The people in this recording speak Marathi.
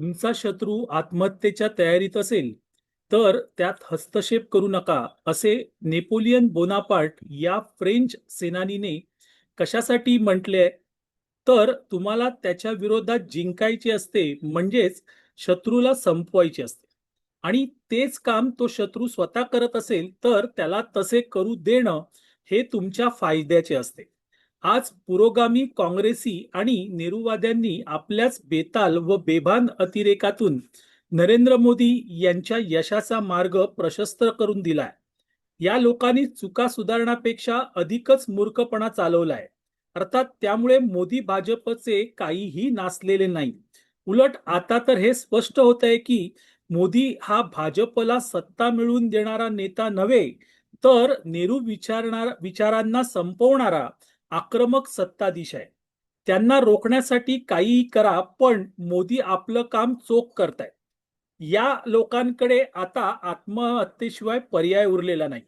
तुमचा शत्रू आत्महत्येच्या तयारीत असेल तर त्यात हस्तक्षेप करू नका असे नेपोलियन बोनापार्ट या फ्रेंच सेनानीने कशासाठी म्हटले? तर तुम्हाला त्याच्या विरोधात जिंकायचे असते म्हणजेच शत्रूला संपवायचे असते. आणि तेच काम तो शत्रू स्वतः करत असेल तर त्याला तसे करू देणं हे तुमच्या फायद्याचे असते. आज पुरोगामी काँग्रेसी आणि नेहरूवाद्यांनी आपल्याच बेताल व बेभान अतिरेकातून नरेंद्र मोदी यांच्या यशाचा मार्ग प्रशस्त करून दिलाय. या लोकांनी चुका सुधारण्यापेक्षा अधिकच मूर्खपणा चालवलाय. अर्थात त्यामुळे मोदी भाजपचे काहीही नासलेले नाही. उलट आता तर हे स्पष्ट होत आहे की मोदी हा भाजपला सत्ता मिळवून देणारा नेता नव्हे तर नेहरू विचारणार विचारांना संपवणारा आक्रमक सत्ताधीश आहे. त्यांना रोखण्यासाठी काहीही करा पण मोदी आपलं काम चोख करतायत. या लोकांकडे आता आत्महत्येशिवाय पर्याय उरलेला नाही.